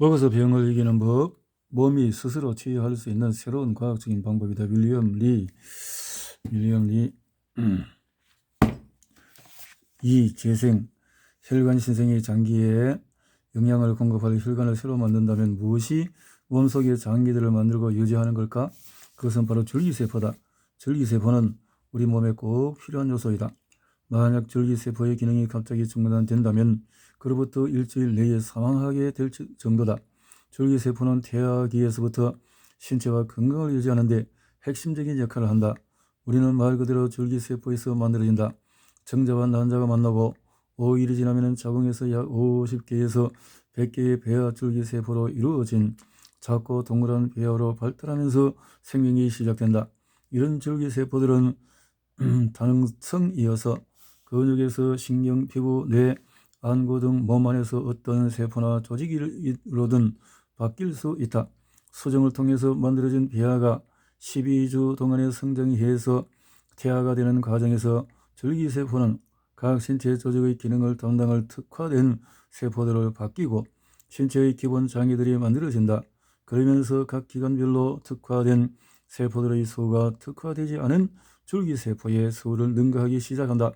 먹어서 병을 이기는 법, 몸이 스스로 치유할 수 있는 새로운 과학적인 방법이다. 윌리엄 리, 윌리엄 리, 음. 이 재생, 혈관 신생의 장기에 영양을 공급할 혈관을 새로 만든다면 무엇이 몸 속의 장기들을 만들고 유지하는 걸까? 그것은 바로 줄기세포다. 줄기세포는 우리 몸에 꼭 필요한 요소이다. 만약 줄기세포의 기능이 갑자기 중단된다면 그로부터 일주일 내에 사망하게 될 정도다. 줄기세포는 태아기에서부터 신체와 건강을 유지하는데 핵심적인 역할을 한다. 우리는 말 그대로 줄기세포에서 만들어진다. 정자와 난자가 만나고 5일이 지나면 자궁에서 약 50개에서 100개의 배아 줄기세포로 이루어진 작고 동그란 배아로 발달하면서 생명이 시작된다. 이런 줄기세포들은 다능성이어서 근육에서 신경, 피부, 뇌, 안구 등 몸 안에서 어떤 세포나 조직으로든 바뀔 수 있다. 수정을 통해서 만들어진 배아가 12주 동안의 성장이 해서 태아가 되는 과정에서 줄기세포는 각 신체 조직의 기능을 담당할 특화된 세포들을 바뀌고 신체의 기본 장기들이 만들어진다. 그러면서 각 기관별로 특화된 세포들의 수가 특화되지 않은 줄기세포의 수를 능가하기 시작한다.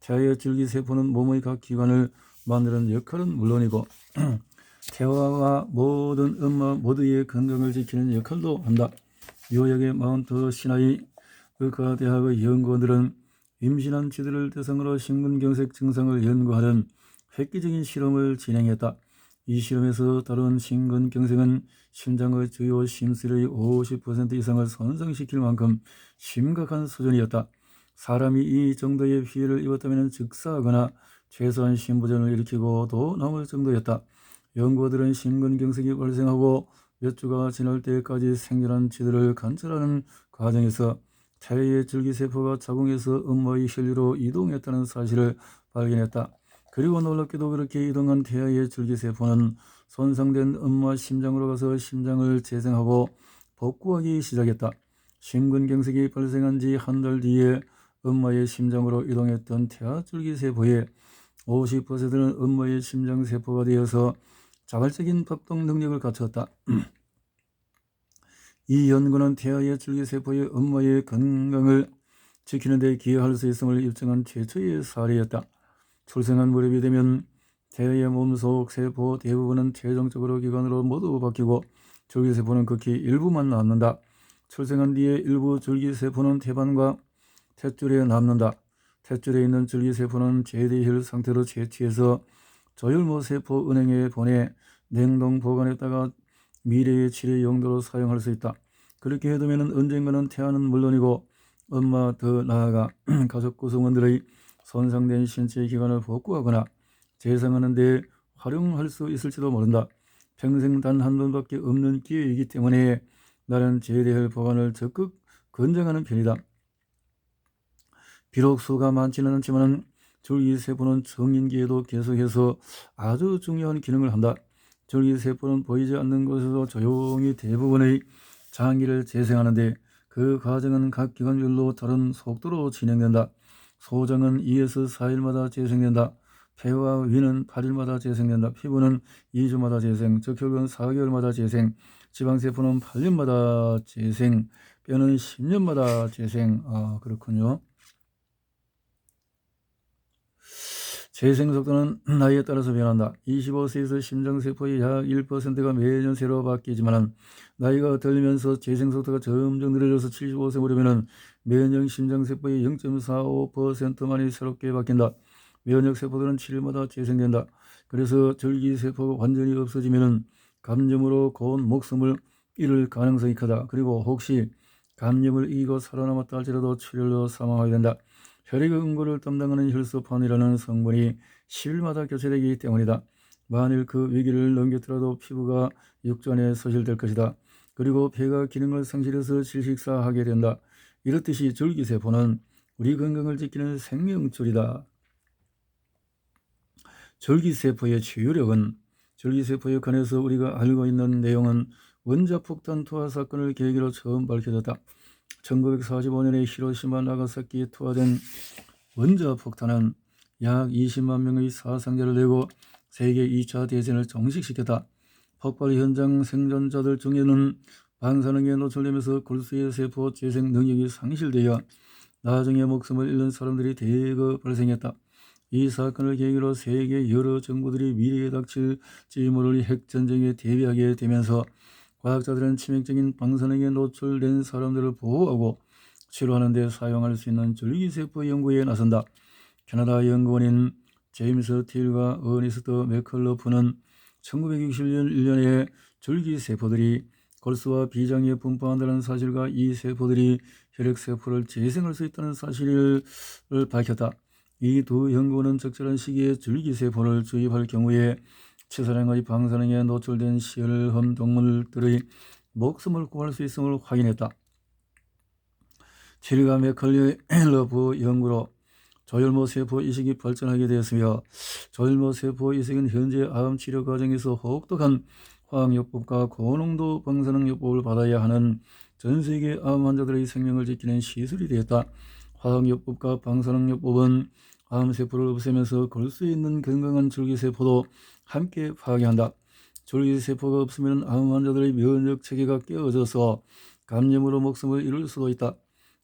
태아의 줄기세포는 몸의 각 기관을 만드는 역할은 물론이고 태아와 모든 엄마 모두의 건강을 지키는 역할도 한다. 뉴욕의 마운트 시나이 의과 대학의 연구원들은 임신한 쥐들을 대상으로 심근경색 증상을 연구하는 획기적인 실험을 진행했다. 이 실험에서 다룬 심근경색은 심장의 주요 심술의 50% 이상을 손상시킬 만큼 심각한 수준이었다. 사람이 이 정도의 피해를 입었다면 즉사하거나 최소한 심부전을 일으키고도 남을 정도였다. 연구들은 심근경색이 발생하고 몇 주가 지날 때까지 생존한 쥐들을 관찰하는 과정에서 태의 줄기세포가 자궁에서 엄마의 혈류로 이동했다는 사실을 발견했다. 그리고 놀랍게도 그렇게 이동한 태아의 줄기세포는 손상된 엄마 심장으로 가서 심장을 재생하고 복구하기 시작했다. 심근경색이 발생한 지 한 달 뒤에 엄마의 심장으로 이동했던 태아 줄기세포의 50%는 엄마의 심장세포가 되어서 자발적인 박동 능력을 갖췄다. 이 연구는 태아의 줄기세포의 엄마의 건강을 지키는 데 기여할 수 있음을 입증한 최초의 사례였다. 출생한 무렵이 되면 태아의 몸속 세포 대부분은 최종적으로 기관으로 모두 바뀌고 줄기세포는 극히 일부만 남는다. 출생한 뒤에 일부 줄기세포는 태반과 탯줄에 남는다. 탯줄에 있는 줄기세포는 제대혈 상태로 채취해서 조혈모 세포 은행에 보내 냉동 보관했다가 미래의 치료 용도로 사용할 수 있다. 그렇게 해두면 언젠가는 태아는 물론이고 엄마 더 나아가 가족 구성원들의 손상된 신체 기관을 복구하거나 재생하는 데 활용할 수 있을지도 모른다. 평생 단 한 번밖에 없는 기회이기 때문에 나는 재래혈 보관을 적극 권장하는 편이다. 비록 수가 많지는 않지만 줄기세포는 성인기에도 계속해서 아주 중요한 기능을 한다. 줄기세포는 보이지 않는 곳에서 조용히 대부분의 장기를 재생하는데 그 과정은 각 기관별로 다른 속도로 진행된다. 소장은 2에서 4일마다 재생된다. 폐와 위는 8일마다 재생된다. 피부는 2주마다 재생, 적혈은 4개월마다 재생, 지방세포는 8년마다 재생, 뼈는 10년마다 재생. 아, 그렇군요. 재생 속도는 나이에 따라서 변한다. 25세에서 심장세포의 약 1%가 매년 새로 바뀌지만 나이가 들면서 재생 속도가 점점 늘어져서 75세 무렵에는 매년 심장세포의 0.45%만이 새롭게 바뀐다. 면역 세포들은 7일마다 재생된다. 그래서 절기 세포가 완전히 없어지면 감염으로 고운 목숨을 잃을 가능성이 크다. 그리고 혹시 감염을 이기고 살아남았다 할지라도 출혈로 사망하게 된다. 혈액 응고를 담당하는 혈소판이라는 성분이 10일마다 교체되기 때문이다. 만일 그 위기를 넘겼더라도 피부가 육전에 소실될 것이다. 그리고 폐가 기능을 상실해서 질식사하게 된다. 이렇듯이 줄기세포는 우리 건강을 지키는 생명줄이다. 줄기세포의 치유력은 줄기세포에 관해서 우리가 알고 있는 내용은 원자폭탄 투하 사건을 계기로 처음 밝혀졌다. 1945년에 히로시마 나가사키에 투하된 원자폭탄은 약 20만 명의 사상자를 내고 세계 2차 대전을 종식시켰다. 폭발 현장 생존자들 중에는 방사능에 노출되면서 골수의 세포 재생 능력이 상실되어 나중에 목숨을 잃는 사람들이 대거 발생했다. 이 사건을 계기로 세계 여러 정부들이 미래에 닥칠 지 모를 핵전쟁에 대비하게 되면서 과학자들은 치명적인 방사능에 노출된 사람들을 보호하고 치료하는 데 사용할 수 있는 줄기세포 연구에 나선다. 캐나다 연구원인 제임스 틸과 어니스트 맥컬러프는 1961년 1년에 줄기세포들이 골수와 비장에 분포한다는 사실과 이 세포들이 혈액세포를 재생할 수 있다는 사실을 밝혔다. 이 두 연구원은 적절한 시기에 줄기세포를 주입할 경우에 치사량의 방사능에 노출된 실험 동물들의 목숨을 구할 수 있음을 확인했다. 틸과 맥컬러프 연구로 조혈모 세포 이식이 발전하게 되었으며 조혈모 세포 이식은 현재 암 치료 과정에서 혹독한 화학요법과 고농도 방사능요법을 받아야 하는 전 세계 암 환자들의 생명을 지키는 시술이 되었다. 화학요법과 방사능요법은 암세포를 없애면서 걸 수 있는 건강한 줄기세포도 함께 파괴한다. 줄기세포가 없으면 암 환자들의 면역 체계가 깨어져서 감염으로 목숨을 잃을 수도 있다.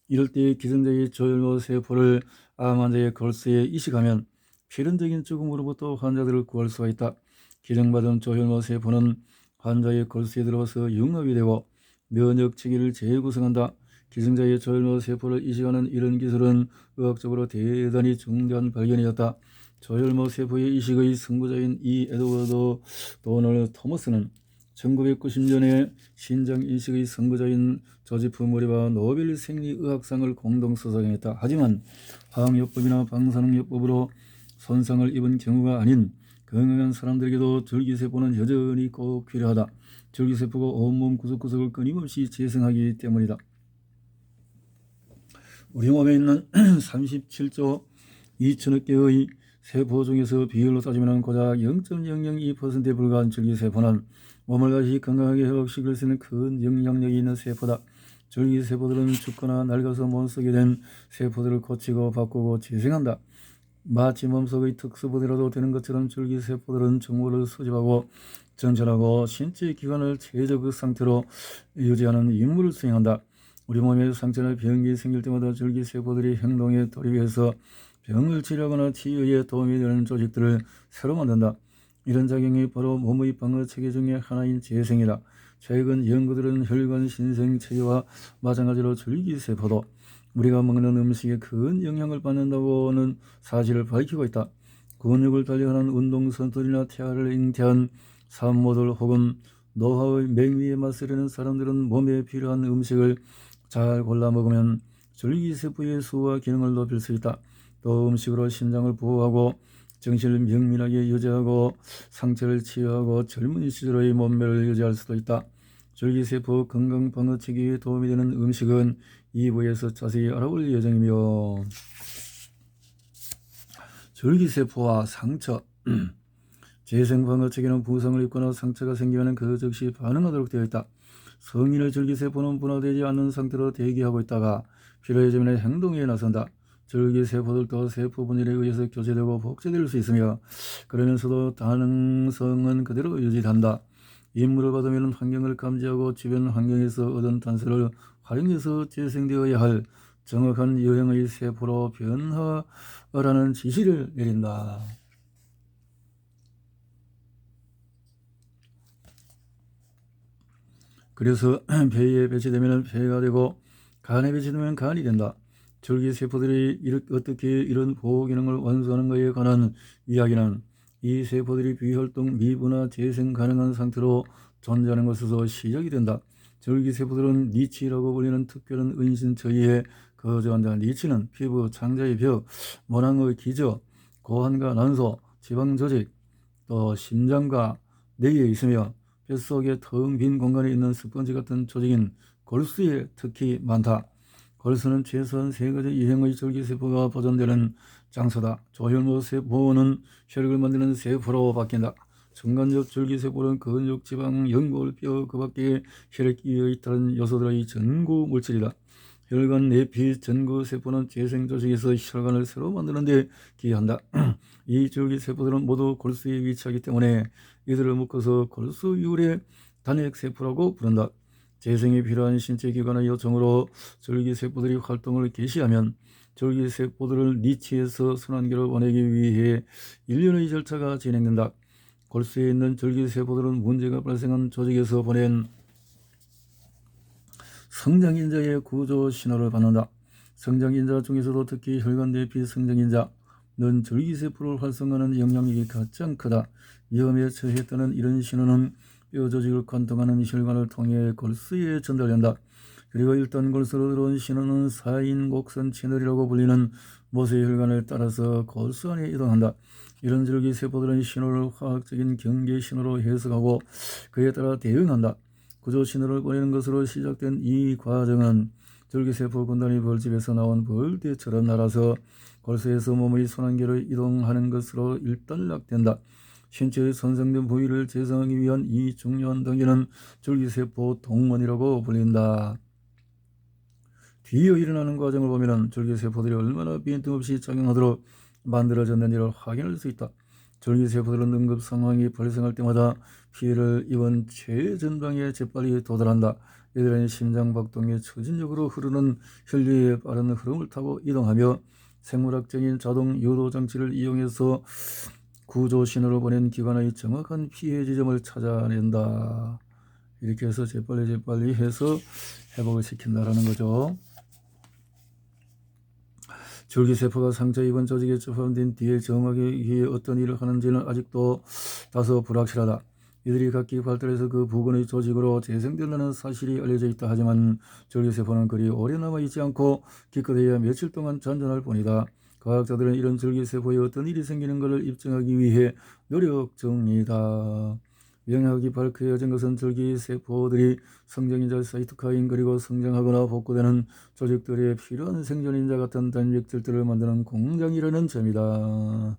이럴 때 기존적인 조혈모 세포를 암 환자의 걸스에 이식하면 필연적인 죽음으로부터 환자들을 구할 수가 있다. 기증받은 조혈모 세포는 환자의 걸스에 들어와서 융합이 되고 면역 체계를 재구성한다. 기증자의 조혈모 세포를 이식하는 이런 기술은 의학적으로 대단히 중대한 발견이었다. 조혈모 세포의 이식의 선구자인 이 에드워드 도널 토머스는 1990년에 신장 이식의 선구자인 조지프 모리와 노벨 생리의학상을 공동 수상했다. 하지만 화학요법이나 방사능요법으로 손상을 입은 경우가 아닌 건강한 사람들에게도 줄기세포는 여전히 꼭 필요하다. 줄기세포가 온몸 구석구석을 끊임없이 재생하기 때문이다. 우리 몸에 있는 37조 2천억 개의 세포 중에서 비율로 따지면 고작 0.002%에 불과한 줄기세포는 몸을 다시 건강하게 회복시킬 수 있는 큰 영향력이 있는 세포다. 줄기세포들은 죽거나 낡아서 못 쓰게 된 세포들을 고치고 바꾸고 재생한다. 마치 몸속의 특수부대라도 되는 것처럼 줄기세포들은 정보를 수집하고 전달하고 신체 기관을 최적 상태로 유지하는 임무를 수행한다. 우리 몸에 상처나 병이 생길 때마다 줄기세포들이 행동에 돌입해서 병을 치료하거나 치유에 도움이 되는 조직들을 새로 만든다. 이런 작용이 바로 몸의 방어 체계 중의 하나인 재생이다. 최근 연구들은 혈관 신생 체계와 마찬가지로 줄기세포도 우리가 먹는 음식에 큰 영향을 받는다고는 사실을 밝히고 있다. 근육을 달리하는 운동선수들이나 태아를 잉태한 산모들 혹은 노화의 맹위에 맞서려는 사람들은 몸에 필요한 음식을 잘 골라 먹으면 줄기세포의 수와 기능을 높일 수 있다. 또 음식으로 심장을 보호하고 정신을 명민하게 유지하고 상처를 치유하고 젊은 시절의 몸매를 유지할 수도 있다. 줄기세포 건강 방어 체계에 도움이 되는 음식은 2부에서 자세히 알아볼 예정이며 줄기세포와 상처 재생 방어 체계는 부상을 입거나 상처가 생기면 그 즉시 반응하도록 되어 있다. 성인의 줄기세포는 분화되지 않는 상태로 대기하고 있다가 필요해지면 행동에 나선다. 줄기세포들도 세포 분열에 의해서 교체되고 복제될 수 있으며 그러면서도 가능성은 그대로 유지한다. 임무를 받으면 환경을 감지하고 주변 환경에서 얻은 단서를 활용해서 재생되어야 할 정확한 유형의 세포로 변화하라는 지시를 내린다. 그래서 폐에 배치되면 폐가 되고 간에 배치되면 간이 된다. 줄기세포들이 어떻게 이런 보호 기능을 완수하는가에 관한 이야기는 이 세포들이 비활동 미분화 재생 가능한 상태로 존재하는 것에서 시작이 된다. 줄기세포들은 니치라고 불리는 특별한 은신 처리에 거주한다. 니치는 피부, 창자의 벽, 모낭의 기저, 고환과 난소, 지방 조직, 또 심장과 뇌에 있으며 뱃속에 텅 빈 공간에 있는 스펀지 같은 조직인 골수에 특히 많다. 골수는 최소한 세 가지 이형의 줄기세포가 보존되는 장소다. 조혈모 세포는 혈액을 만드는 세포로 바뀐다. 순간적 줄기세포는 근육, 지방, 연골, 뼈, 그 밖에 혈액기의 다른 요소들의 전구 물질이다. 혈관 내피 전구 세포는 재생 조직에서 혈관을 새로 만드는 데 기여한다. 이 줄기세포들은 모두 골수에 위치하기 때문에 이들을 묶어서 골수 이율의 단핵세포라고 부른다. 재생에 필요한 신체 기관의 요청으로 줄기세포들이 활동을 개시하면 줄기세포들을 리치에서 순환계로 보내기 위해 일련의 절차가 진행된다. 골수에 있는 줄기세포들은 문제가 발생한 조직에서 보낸 성장인자의 구조 신호를 받는다. 성장인자 중에서도 특히 혈관 대피 성장인자는 줄기세포를 활성화하는 영향력이 가장 크다. 위험에 처했다는 이런 신호는 뼈 조직을 관통하는 혈관을 통해 골수에 전달된다. 그리고 일단 골수로 들어온 신호는 사인 곡선 채널이라고 불리는 모세 혈관을 따라서 골수 안에 이동한다. 이런 줄기 세포들은 신호를 화학적인 경계 신호로 해석하고 그에 따라 대응한다. 구조 신호를 보내는 것으로 시작된 이 과정은 줄기세포 군단이 벌집에서 나온 벌떼처럼 날아서 골수에서 몸의 순환계로 이동하는 것으로 일단락된다. 신체의 손상된 부위를 재생하기 위한 이 중요한 단계는 줄기세포 동원이라고 불린다. 뒤이어 일어나는 과정을 보면 줄기세포들이 얼마나 빈틈없이 작용하도록 만들어졌는지를 확인할 수 있다. 줄기세포들은 응급 상황이 발생할 때마다 피해를 입은 최전방에 재빨리 도달한다. 이들은 심장박동에 추진력으로 흐르는 혈류의 빠른 흐름을 타고 이동하며 생물학적인 자동 유도 장치를 이용해서 구조 신호를 보낸 기관의 정확한 피해 지점을 찾아낸다. 이렇게 해서 재빨리 재빨리 해서 회복을 시킨다라는 거죠. 줄기세포가 상처 입은 조직에 포함된 뒤에 정확히 이게 어떤 일을 하는지는 아직도 다소 불확실하다. 이들이 각기 발달해서 그 부근의 조직으로 재생된다는 사실이 알려져 있다 하지만 줄기세포는 그리 오래 남아있지 않고 기껏해야 며칠 동안 잔존할 뿐이다. 과학자들은 이런 줄기세포에 어떤 일이 생기는 것을 입증하기 위해 노력 중이다. 명확히 밝혀진 것은 줄기세포들이 성장인자 사이토카인 그리고 성장하거나 복구되는 조직들의 필요한 생존인자 같은 단백질들을 만드는 공장이라는 점이다.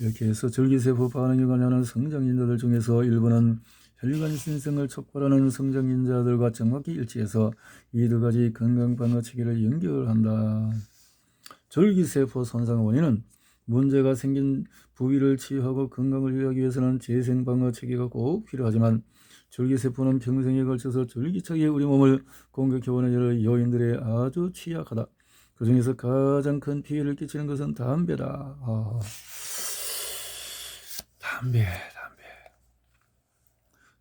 이렇게 해서 줄기세포 반응에 관련한 성장인자들 중에서 일부는 혈관 신생을 촉발하는 성장인자들과 정확히 일치해서 이 두 가지 건강방어 체계를 연결한다. 줄기세포 손상 원인은 문제가 생긴 부위를 치유하고 건강을 유지하기 위해서는 재생방어 체계가 꼭 필요하지만 줄기세포는 평생에 걸쳐서 줄기차게 우리 몸을 공격해오는 여러 요인들에 아주 취약하다. 그 중에서 가장 큰 피해를 끼치는 것은 담배다. 아, 담배, 담배.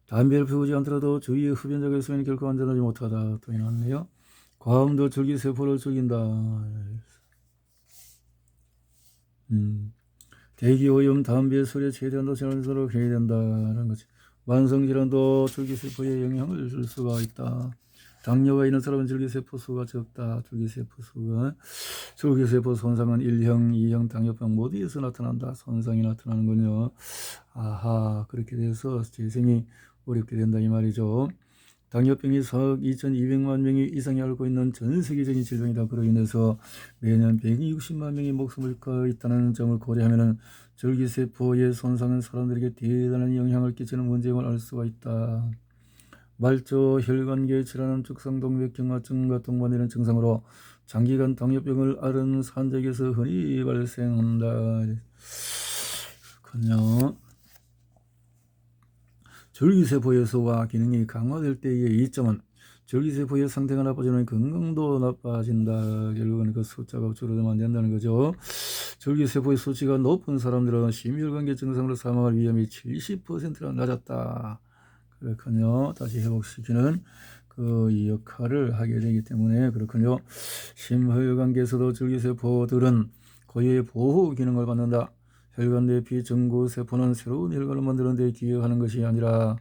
담배를 피우지 않더라도 주위에 흡연자가 있으면 결코 안전하지 못하다. 또 해놨네요. 과음도 줄기세포를 죽인다. 음, 대기 오염, 담배, 술에 최대한도 자연스러워 해야 된다는 거지. 만성질환도 줄기세포에 영향을 줄 수가 있다. 당뇨가 있는 사람은 줄기세포 수가 적다. 줄기세포 수가 줄기세포 손상은 1형, 2형 당뇨병 모두에서 나타난다. 손상이 나타나는군요. 아하 그렇게 돼서 재생이 어렵게 된다 이 말이죠. 당뇨병이 4억 2,200만 명이 이상이 앓고 있는 전 세계적인 질병이다. 그로 인해서 매년 160만 명이 목숨을 잃고 있다는 점을 고려하면 줄기세포의 손상은 사람들에게 대단한 영향을 끼치는 문제임을 알 수가 있다. 말초 혈관계 질환은 축성동맥 경화증과 동반되는 증상으로 장기간 당뇨병을 앓은 산적에서 흔히 발생한다. 그렇군요. 줄기세포의 소화 기능이 강화될 때의 이점은 줄기세포의 상태가 나빠지면 건강도 나빠진다. 결국은 그 숫자가 줄어들면 안 된다는 거죠. 줄기세포의 수치가 높은 사람들은 심혈관계 증상으로 사망할 위험이 70%나 낮았다. 그렇군요. 다시 회복시키는 그 역할을 하게 되기 때문에 그렇군요. 심혈관계에서도 줄기세포들은 고유의 보호 기능을 받는다. 혈관 내 비정구 세포는 새로운 혈관을 만드는 데 기여하는 것이 아니라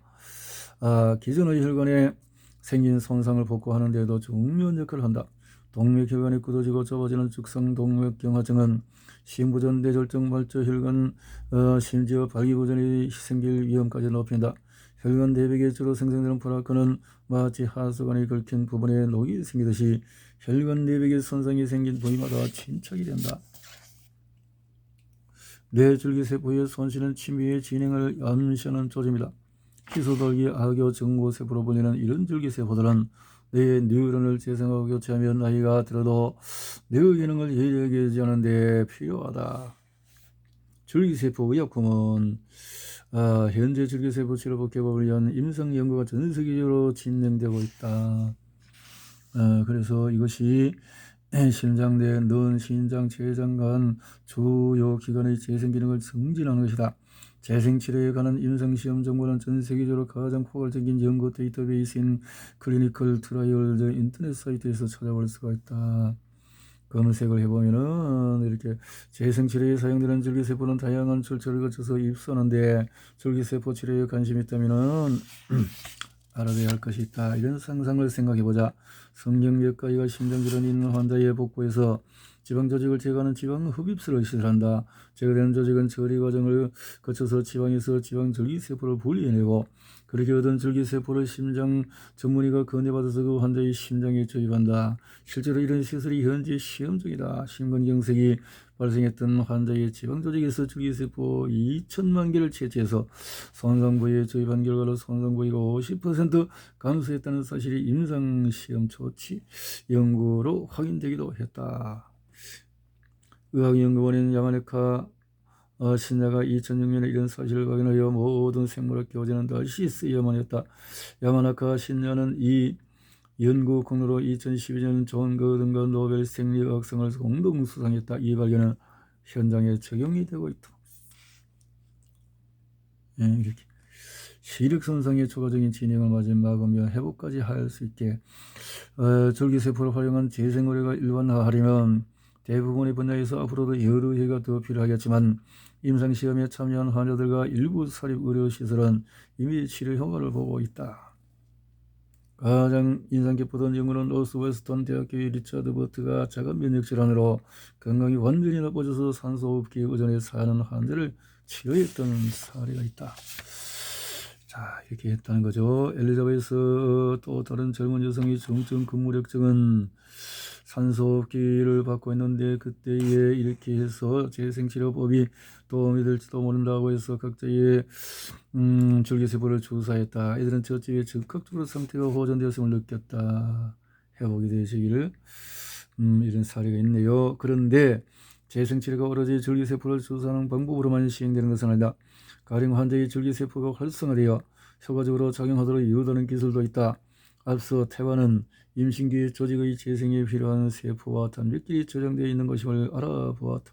아, 기존의 혈관에 생긴 손상을 복구하는 데도 중요한 역할을 한다. 동맥혈관이 굳어지고 좁아지는 죽성 동맥경화증은 심부전 뇌졸중 말초 혈관 어, 심지어 발기부전이 생길 위험까지 높인다. 혈관 내벽에 주로 생성되는 플라크는 마치 하수관이 긁힌 부분에 녹이 생기듯이 혈관 내벽에 손상이 생긴 부위마다 침착이 된다. 뇌줄기세포의 손실은 치매의 진행을 암시하는 조짐이다. 희소돌기 악교 증고세포로 불리는 이런 줄기세포들은 뇌의 뉴런을 재생하고 교체하며 나이가 들어도 뇌의 기능을 예리하게 유지하는 데 필요하다. 줄기세포 의 약품은 아, 현재 줄기세포 치료법 개발을 위한 임상 연구가 전 세계적으로 진행되고 있다. 어, 그래서 이것이 내넌 신장 췌장 간 주요 기관의 재생 기능을 증진하는 것이다. 재생 치료에 관한 임상 시험 정보는 전 세계적으로 가장 포괄적인 연구 데이터베이스인 클리니컬 트라이얼 저 인터넷 사이트에서 찾아볼 수가 있다. 검색을 해보면은 이렇게 재생 치료에 사용되는 줄기세포는 다양한 절차를 거쳐서 입수하는데 줄기세포 치료에 관심이 있다면은 알아둬야 할 것이 있다. 이런 상상을 생각해보자. 성경외과의가 심장질환이 있는 환자의 복부에서 지방 조직을 제거하는 지방 흡입술을 시술한다. 제거되는 조직은 처리 과정을 거쳐서 지방에서 지방 줄기세포를 분리해내고 그렇게 얻은 줄기세포를 심장 전문의가 건네받아서 그 환자의 심장에 주입한다. 실제로 이런 시술이 현재 시험 중이다. 심근경색이 발생했던 환자의 지방 조직에서 줄기세포 2천만 개를 채취해서 손상 부위에 주입한 결과로 손상 부위가 50% 감소했다는 사실이 임상 시험 조치 연구로 확인되기도 했다. 의학연구원인 야마네카 어, 신자가 2006년에 이런 사실을 확인하여 모든 생물학 교재는 다시 쓰여야만 했다. 야마나카 신자는 이 연구 공로로 2012년 존 거든과 노벨 생리학상을 공동 수상했다. 이 발견은 현장에 적용이 되고 있다. 예, 이렇게 시력 손상의 추가적인 진행을 맞이 막으며 회복까지 할 수 있게 어, 줄기세포를 활용한 재생의료가 일반화하려면 대부분의 분야에서 앞으로도 여러 해가 더 필요하겠지만 임상시험에 참여한 환자들과 일부 사립의료시설은 이미 치료 효과를 보고 있다. 가장 인상 깊었던 연구는 노스웨스턴 대학교의 리차드 버트가 작은 면역 질환으로 건강이 완전히 나빠져서 산소호흡기에 의존해 사는 환자를 치료했던 사례가 있다. 자 이렇게 했다는 거죠. 엘리자베스 또 다른 젊은 여성이 중증 근무력증은 산소호흡기를 받고 있는데 그때에 이렇게 해서 재생치료법이 도움이 될지도 모른다고 해서 각자의 음, 줄기세포를 주사했다. 이들은 저쪽에 적극적으로 상태가 호전되었음을 느꼈다. 회복이 되시기를 음, 이런 사례가 있네요. 그런데 재생치료가 오로지 줄기세포를 주사하는 방법으로만 시행되는 것은 아니다. 가령 환자의 줄기세포가 활성화되어 효과적으로 작용하도록 유도하는 기술도 있다. 앞서 태반은 임신기 조직의 재생에 필요한 세포와 단백질이 저장되어 있는 것임을 알아보았다.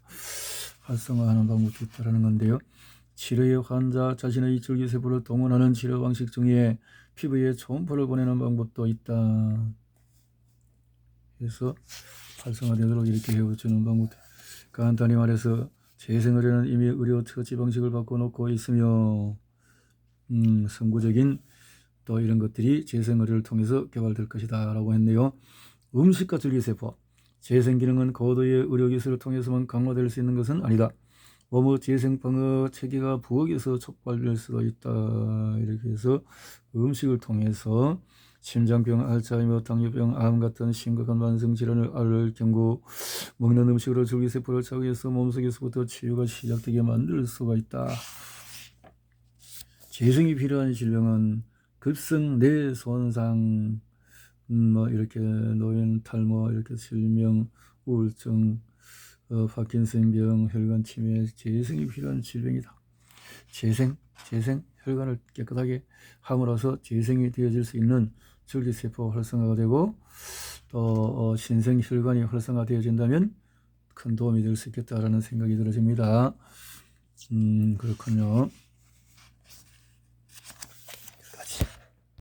활성화하는 방법도 있다는 건데요. 치료의 환자 자신의 줄기세포를 동원하는 치료 방식 중에 피부에 초음파를 보내는 방법도 있다. 그래서 활성화되도록 이렇게 해주는 방법도 간단히 말해서 재생의료는 이미 의료 처치 방식을 바꿔놓고 있으며 음, 선구적인 또 이런 것들이 재생의료를 통해서 개발될 것이다 라고 했네요. 음식과 줄기세포 재생 기능은 고도의 의료기술을 통해서만 강화될 수 있는 것은 아니다. 뭐뭐 재생방어 체계가 부엌에서 촉발될 수도 있다. 이렇게 해서 음식을 통해서 심장병, 알츠하이머, 당뇨병, 암 같은 심각한 만성 질환을 앓을 경우 먹는 음식으로 줄기세포를 자극해서 몸속에서부터 치유가 시작되게 만들 수가 있다. 재생이 필요한 질병은 급성 뇌 손상, 음, 뭐 이렇게 노인 탈모, 이렇게 실명, 우울증, 어, 파킨슨병, 혈관 치매, 재생이 필요한 질병이다. 재생, 재생, 혈관을 깨끗하게 함으로써 재생이 되어질 수 있는 줄기세포 활성화가 되고 또 어, 신생 혈관이 활성화되어진다면 큰 도움이 될 수 있겠다라는 생각이 들어집니다. 음, 그렇군요.